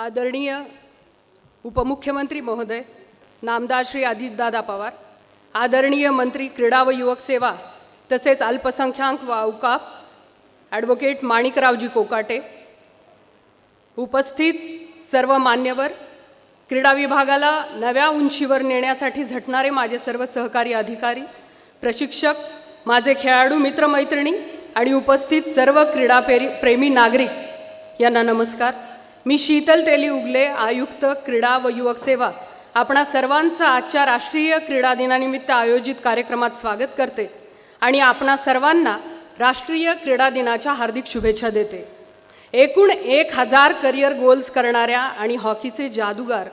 आदरणीय उपमुख्यमंत्री महोदय नामदार श्री अजितदादा पवार आदरणीय मंत्री क्रीडा व युवक सेवा तसेच अल्पसंख्याक व अवकाफ ॲडव्होकेट माणिकरावजी कोकाटे उपस्थित सर्व मान्यवर क्रीडा विभागाला नव्या उंचीवर नेण्यासाठी झटणारे माझे सर्व सहकारी अधिकारी प्रशिक्षक माझे खेळाडू मित्रमैत्रिणी आणि उपस्थित सर्व क्रीडा पेरी प्रेमी नागरिक यांना नमस्कार. मी शीतल तेली उगले आयुक्त क्रीडा व युवक सेवा. आपणा सर्वांचं आजच्या राष्ट्रीय क्रीडा दिनानिमित्त आयोजित कार्यक्रमात स्वागत करते आणि आपणा सर्वांना राष्ट्रीय क्रीडा दिनाच्या हार्दिक शुभेच्छा देते. एकूण एक हजार करिअर गोल्स करणाऱ्या आणि हॉकीचे जादूगार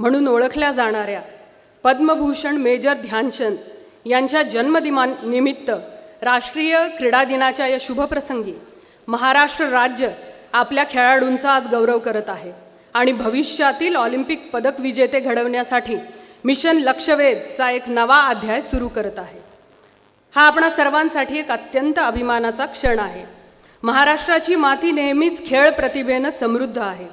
म्हणून ओळखल्या जाणाऱ्या पद्मभूषण मेजर ध्यानचंद यांच्या जन्मदिनानिमित्त राष्ट्रीय क्रीडा दिनाच्या या शुभप्रसंगी महाराष्ट्र राज्य आपल्या खेळाडूंचा आज गौरव करत आहे. आणि भविष्यातील ऑलिम्पिक पदक विजेते घडवण्यासाठी मिशन लक्षवेधचा एक नवा अध्याय सुरू करत आहे. हा आपणा सर्वांसाठी एक अत्यंत अभिमानाचा क्षण आहे. महाराष्ट्राची माती नेहमीच खेळ प्रतिभेनं समृद्ध आहे.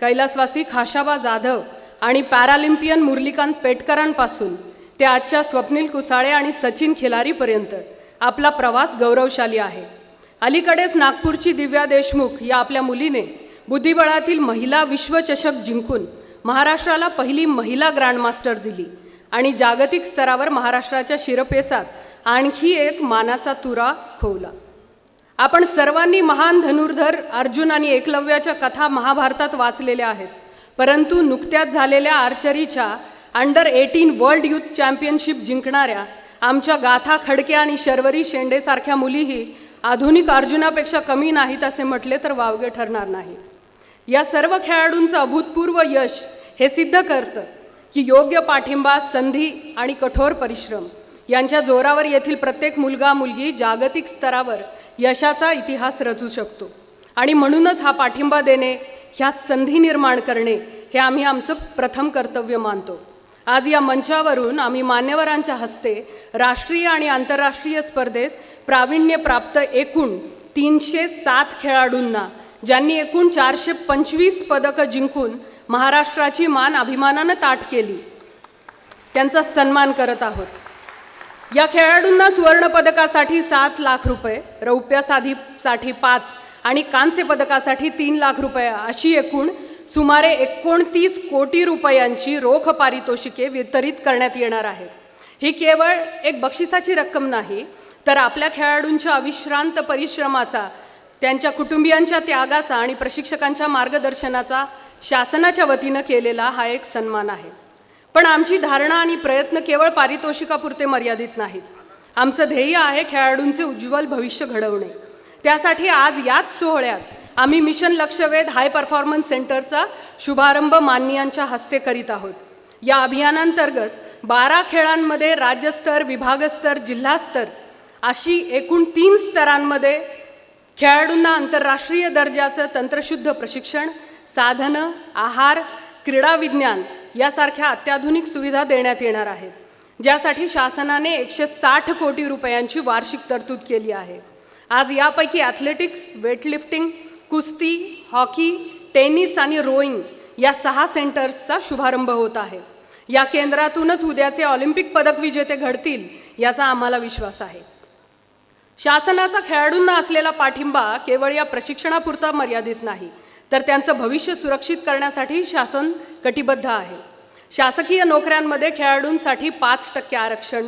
कैलासवासी खाशाबा जाधव आणि पॅरालिम्पियन मुरलीकांत पेटकरांपासून ते आजच्या स्वप्नील कुसाळे आणि सचिन खिलारीपर्यंत आपला प्रवास गौरवशाली आहे. अलीकडेच नागपूरची दिव्या देशमुख या आपल्या मुलीने बुद्धिबळातील महिला विश्वचषक जिंकून महाराष्ट्राला पहिली महिला ग्रँडमास्टर दिली. आणि जागतिक स्तरावर महाराष्ट्राच्या शिरपेचात आणखी एक मानाचा तुरा खोवला. आपण सर्वांनी महान धनुर्धर अर्जुन आणि एकलव्याच्या कथा महाभारतात वाचलेल्या आहेत. परंतु नुकत्याच झालेल्या आर्चरीच्या under eighteen world youth championship जिंकणाऱ्या आमच्या गाथा खडके आणि शर्वरी शेंडेसारख्या मुलीही आधुनिक अर्जुनापेक्षा कमी नाहीत असे म्हटले तर वावगे ठरणार नाही. या सर्व खेळाडूंचं अभूतपूर्व यश हे सिद्ध करतं की योग्य पाठिंबा संधी आणि कठोर परिश्रम यांच्या जोरावर येथील प्रत्येक मुलगा मुलगी जागतिक स्तरावर यशाचा इतिहास रचू शकतो. आणि म्हणूनच हा पाठिंबा देणे ह्या संधी निर्माण करणे हे आम्ही आमचं प्रथम कर्तव्य मानतो. आज या मंचावरून आम्ही मान्यवरांच्या हस्ते राष्ट्रीय आणि आंतरराष्ट्रीय स्पर्धेत प्राविण्यप्राप्त एकूण तीनशे सात खेळाडूंना ज्यांनी एकूण चारशे पंचवीस पदकं जिंकून महाराष्ट्राची मान अभिमानानं ताट केली. त्यांचा सन्मान करत आहोत. या खेळाडूंना सुवर्णपदकासाठी सात लाख रुपये रौप्यासाठी साठी पाच आणि कांस्य पदकासाठी तीन लाख रुपये अशी एकूण सुमारे एकोणतीस कोटी रुपयांची रोख पारितोषिके वितरित करण्यात येणार आहे. ही केवळ एक बक्षिसाची रक्कम नाही तर आपल्या खेळाडूंच्या अविश्रांत परिश्रमाचा त्यांच्या कुटुंबियांच्या त्यागाचा आणि प्रशिक्षकांच्या मार्गदर्शनाचा शासनाच्या वतीनं केलेला हा एक सन्मान आहे. पण आमची धारणा आणि प्रयत्न केवळ पारितोषिकापुरते मर्यादित नाहीत. आमचं ध्येय आहे खेळाडूंचे उज्ज्वल भविष्य घडवणे. त्यासाठी आज याच सोहळ्यात आम्ही मिशन लक्षवेध हाय परफॉर्मन्स सेंटरचा शुभारंभ माननीयांच्या हस्ते करीत आहोत. या अभियानांतर्गत बारा खेळांमध्ये राज्यस्तर विभागस्तर जिल्हास्तर अशी एकूण तीन स्तरांमध्ये खेळाडूंना आंतरराष्ट्रीय दर्जाचं तंत्रशुद्ध प्रशिक्षण साधनं आहार क्रीडा विज्ञान यासारख्या अत्याधुनिक सुविधा देण्यात येणार आहेत ज्यासाठी शासनाने एकशे साठ कोटी रुपयांची वार्षिक तरतूद केली आहे. आज यापैकी ॲथलेटिक्स वेटलिफ्टिंग कुस्ती हॉकी टेनिस आणि रोईंग या सहा सेंटर्सचा शुभारंभ होत आहे. या केंद्रातूनच उद्याचे ऑलिम्पिक पदक विजेते घडतील याचा आम्हाला विश्वास आहे. शासनाचा खेळाडूंना असलेला पाठिंबा केवळ या प्रशिक्षणापुरता मर्यादित नाही तर त्यांचं भविष्य सुरक्षित करण्यासाठी शासन कटिबद्ध आहे. शासकीय नोकऱ्यांमध्ये खेळाडूंसाठी पाच टक्के आरक्षण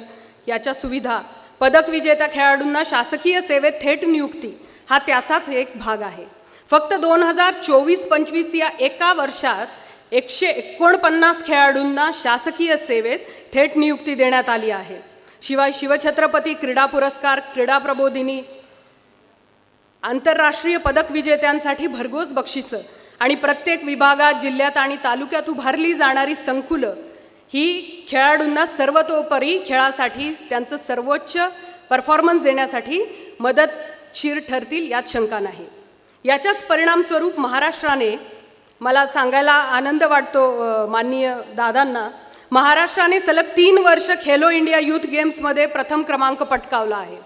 याच्या सुविधा पदक विजेत्या खेळाडूंना शासकीय सेवेत थेट नियुक्ती हा त्याचाच एक भाग आहे. फक्त दोन हजार चोवीस पंचवीस या एका वर्षात एकशे एकोणपन्नास खेळाडूंना शासकीय सेवेत थेट नियुक्ती देण्यात आली आहे. शिवाय शिवछत्रपती क्रीडा पुरस्कार क्रीडा प्रबोधिनी आंतरराष्ट्रीय पदक विजेत्यांसाठी भरघोस बक्षिसं आणि प्रत्येक विभागात जिल्ह्यात आणि तालुक्यात उभारली जाणारी संकुलं ही खेळाडूंना सर्वतोपरी खेळासाठी त्यांचं सर्वोच्च परफॉर्मन्स देण्यासाठी मदतशीर ठरतील यात शंका नाही. याच्याच परिणामस्वरूप महाराष्ट्राने मला सांगायला आनंद वाटतो माननीय दादांना महाराष्ट्राने सलग तीन वर्ष खेलो इंडिया युथ गेम्समध्ये प्रथम क्रमांक पटकावला आहे.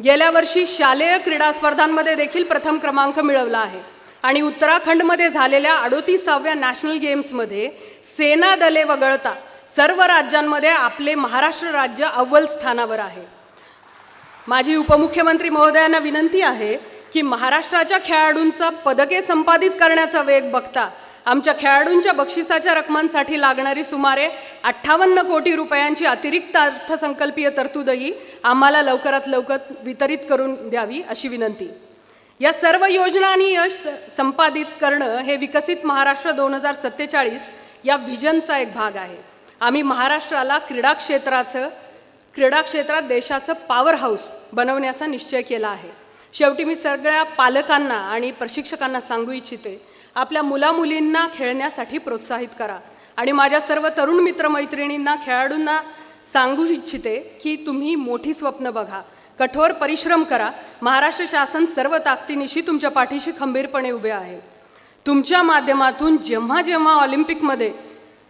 गेल्या वर्षी शालेय क्रीडा स्पर्धांमध्ये देखील प्रथम क्रमांक मिळवला आहे. आणि उत्तराखंडमध्ये झालेल्या अडोतीसाव्या नॅशनल गेम्समध्ये सेना दले वगळता सर्व राज्यांमध्ये आपले महाराष्ट्र राज्य अव्वल स्थानावर आहे. माझी उपमुख्यमंत्री महोदयांना विनंती आहे की महाराष्ट्राच्या खेळाडूंचा पदके संपादित करण्याचा वेग बघता आमच्या खेळाडूंच्या बक्षिसाच्या रकमांसाठी लागणारी सुमारे अठ्ठावन्न कोटी रुपयांची अतिरिक्त अर्थसंकल्पीय तरतूदही आम्हाला लवकरात लवकर वितरित करून द्यावी अशी विनंती. या सर्व योजना आणि यश संपादित करणं हे विकसित महाराष्ट्र दोन हजार सत्तेचाळीस या व्हिजनचा एक भाग आहे. आम्ही महाराष्ट्राला क्रीडा क्षेत्राचं क्रीडा क्षेत्रात देशाचं पॉवर हाऊस बनवण्याचा निश्चय केला आहे. शेवटी मी सगळ्या पालकांना आणि प्रशिक्षकांना सांगू इच्छिते आपल्या मुलामुलींना खेळण्यासाठी प्रोत्साहित करा. आणि माझ्या सर्व तरुण मित्रमैत्रिणींना खेळाडूंना सांगू इच्छिते की तुम्ही मोठी स्वप्न बघा. कठोर परिश्रम करा. महाराष्ट्र शासन सर्व ताकदीनिशी तुमच्या पाठीशी खंबीरपणे उभे आहे. तुमच्या माध्यमातून जेव्हा जेव्हा ऑलिम्पिकमध्ये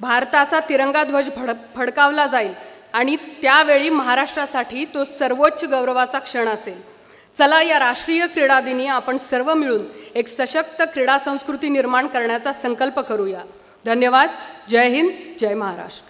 भारताचा तिरंगा ध्वज फड फडकावला जाईल आणि त्यावेळी महाराष्ट्रासाठी तो सर्वोच्च गौरवाचा क्षण असेल. चला या राष्ट्रीय क्रीडा दिनी आपण सर्व मिळून एक सशक्त क्रीडा संस्कृती निर्माण करण्याचा संकल्प करूया. धन्यवाद. जय हिंद. जय महाराष्ट्र.